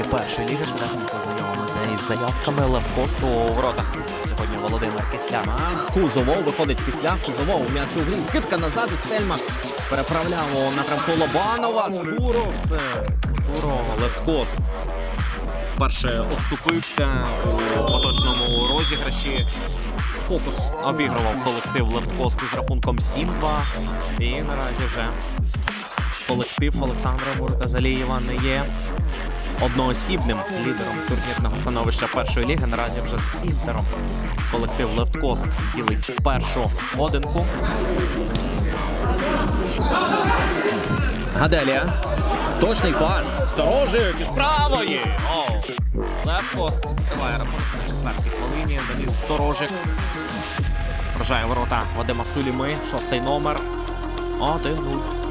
першої ліги швидесенько знайомимося із заявками Левкосту у воротах. Сьогодні Володимир Кислян. А, Кузовов виходить після Кузовов. М'яч у грі. Скидка назад і Стельмах переправляв у напрямку Лобанова. Суров. Це Туро Левкост вперше оступився у поточному розіграші. Фокус обігрував колектив Левкост із рахунком 7-2. І наразі вже колектив Олександра Буртазалієва не є одноосібним лідером турнірного становища першої ліги. Наразі вже з інтером колектив Левкост ділить першу сходинку. Гаделія. Точний пас. Сторожик із правої. О, Левкост триває рахунок на четвертій хвилині. Даніл Сторожик вражає ворота Вадима Суліми, шостий номер. 1-0.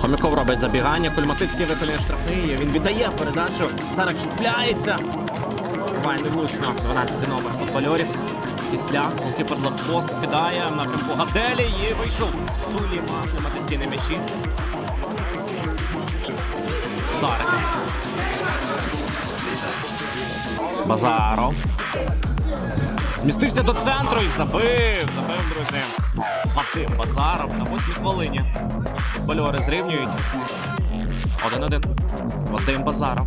Хомяков робить забігання. Кульматицький виконує штрафний. Він віддає передачу. Зараз чіпляється. Буває невлучно. 12 номер футбольорів. Після голкіпер Левкост кидає в напрямку Гаделі і вийшов Суліма. Кульматицький на м'ячі. Зараз. Базаров. Змістився до центру і забив. Забив, друзі. Вадим Базаров на восьмій хвилині. Футбольори зрівнюють. 1-1. Вадим Базаров.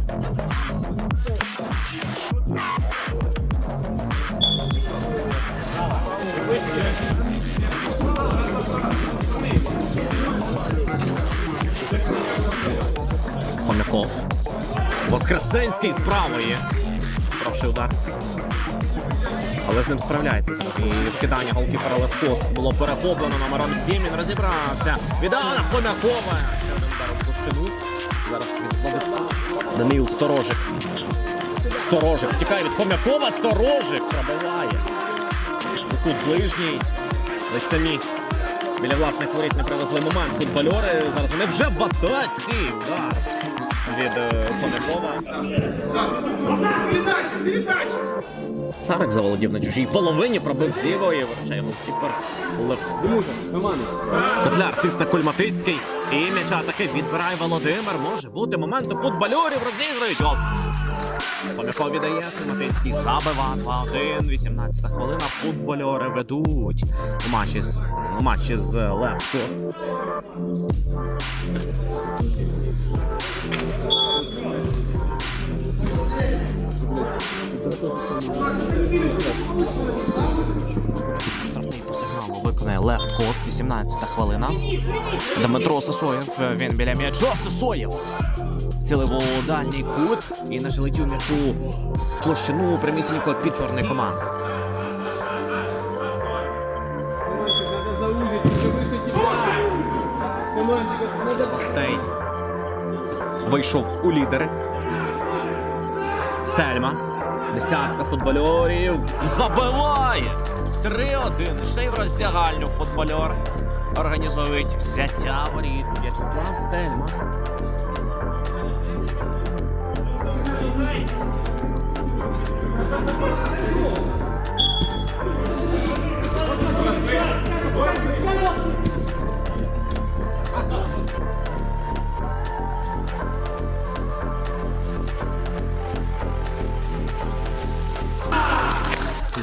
Хомяков. Воскресенський з правої. Хороший удар. Але з ним справляється. І вкидання голкіпера Левкост було перехоплено номером 7. Він розібрався. Віддав на Хомякова. Ще один удар площину. Зараз від Владислава. Даниїл Сторожик. Сторожик втікає від Хомякова. Сторожик пробиває. Кут ближній. Ледь самі біля власних воріт не привезли момент. Футбольори зараз вони вже в атаці. Удар від е, Хомякова. Царик заволодів на чужій половині, пробив з лівої, вивчає голкіпер левт. Котляр чисто Кульматицький. І м'яча таки відбирає Володимир. Може бути момент у футбольорів розіграють гол. Хомяков віддає Кульматицький забива 2-1. 18 хвилина. Футбольори ведуть у матчі з, у матчі з Лев Кост. Штрафний по сигналу виконає Лефт Кост, 18 хвилина. Дмитро Сосоєв, він біля м'яча. Сосоєв цілив дальній кут і наш летів м'ячу площину прямісінько підпорної команди. Стей. Вийшов у лідери. Стельма. Десятка футбольорів. Забиває! 3-1. Ще й в роздягальню футбольор. Організовують взяття воріт. В'ячеслав Стельма.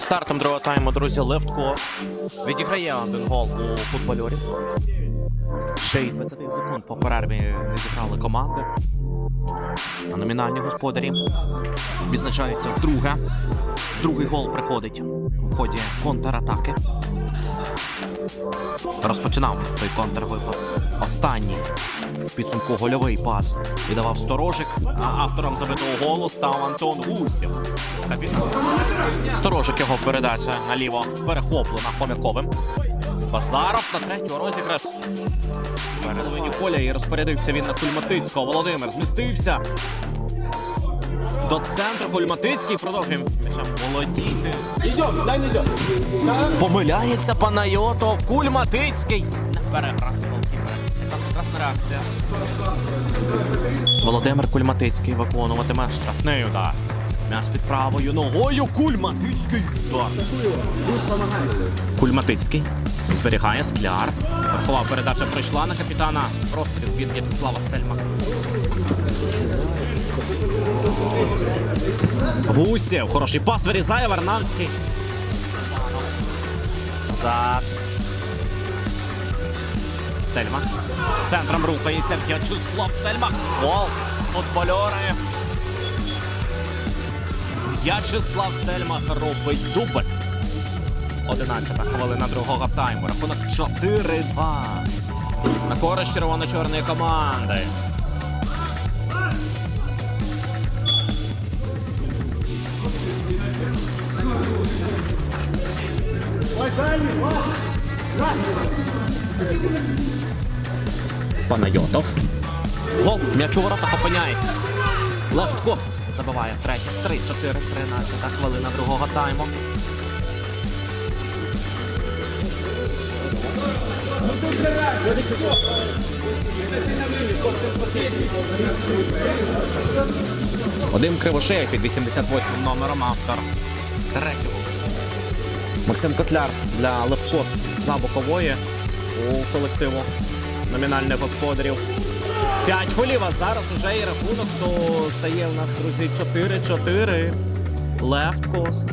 Зі стартом другого тайму, друзі, левко відіграє один гол у футбольорі. Ще й 20 секунд по перерві не зіграли команди. Номінальні господарі відзначаються вдруге. Другий гол приходить в ході контратаки. Розпочинав той контрвипад. Останній підсумку гольовий пас віддавав сторожик, а автором забитого голу став Антон Гусів. Сторожик його передача наліво перехоплена Хомяковим. Базаров на третього розіграш. Передовині поля і розпорядився він на Кульматицького. Володимир змістився. До центру Кульматицький продовжує м'ячем володіти. Помиляється Панайотов. Кульматицький. Переграти голкіпера. Така прекрасна реакція. Володимир Кульматицький виконуватиме штрафний удар. М'яс під правою ногою. Кульматицький удар. Кульматицький. Зберігає скляр. Верхова передача прийшла на капітана. Розстріл від В'ячеслава Стельмах. Гусєв. Хороший пас вирізає Варнавський. Назад. Стельмах. Центром рухається В'ячеслав Стельмах. Гол. Футбольори. В'ячеслав Стельмах робить дубль. 11 хвилина другого тайму. Рахунок 4-2. На користь червоно-чорної команди. Панайотов. Гол. М'яч у воротах опиняється. Лефт Кост забиває втретє. 3-4, 13 хвилина другого тайму. Вадим Кривошеєв під 88 номером автор третього. Максим Котляр для лефткост за бокової у колективу номінальних господарів. П'ять фолів, а зараз уже і рахунок, то стає у нас, друзі, 4-4. Лефт кост.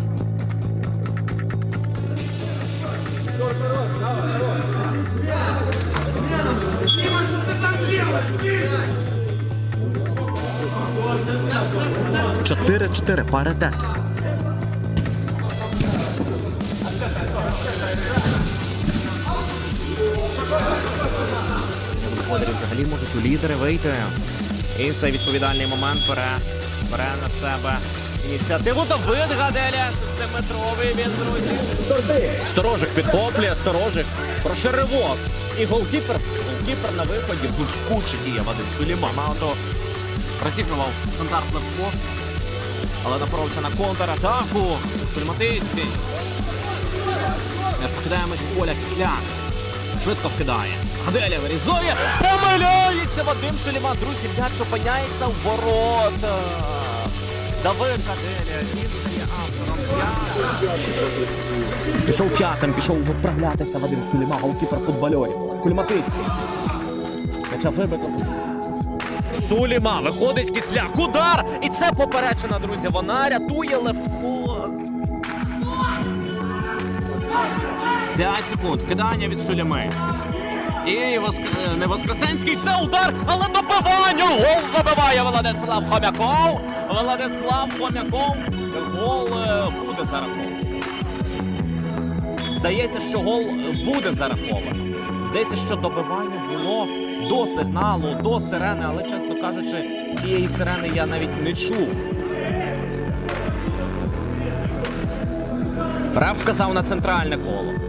Чотири-чотири, паритет. Взагалі можуть у лідери вийти. І в цей відповідальний момент бере, бере на себе ініціативу. Давид Гаделя, шестиметровий він, друзі. Сторожик підхоплює, сторожик прошеривок. І голкіпер, голкіпер на виході блискуче діє Вадим Суліма. Мало того, розігрував стандартний пост, але напоровся на контратаку. Кульматицький. Аж покидає меч поля після. Швидко вкидає. Гаделя вирізує. Помиляється Вадим Суліман. Друзі, м'яч опиняється в ворота. Давид Гаделя, він стає автором. Пішов п'ятим, пішов виправлятися Вадим Суліма, голкіпер футбольорів. Кульматицький. М'яча вибито. Суліма виходить кисляк. Удар! І це поперечена, друзі. Вона рятує левткоз. 5 секунд. Кидання від Суліми. І Воск... е, не Воскресенський, це удар, але добивання! Гол забиває Владислав Хомяков. Владислав Хомяков. Гол е, буде зарахований. Здається, що гол е, буде зарахований. Здається, що добивання було до сигналу, до сирени, але, чесно кажучи, тієї сирени я навіть не чув. Реф вказав на центральне коло.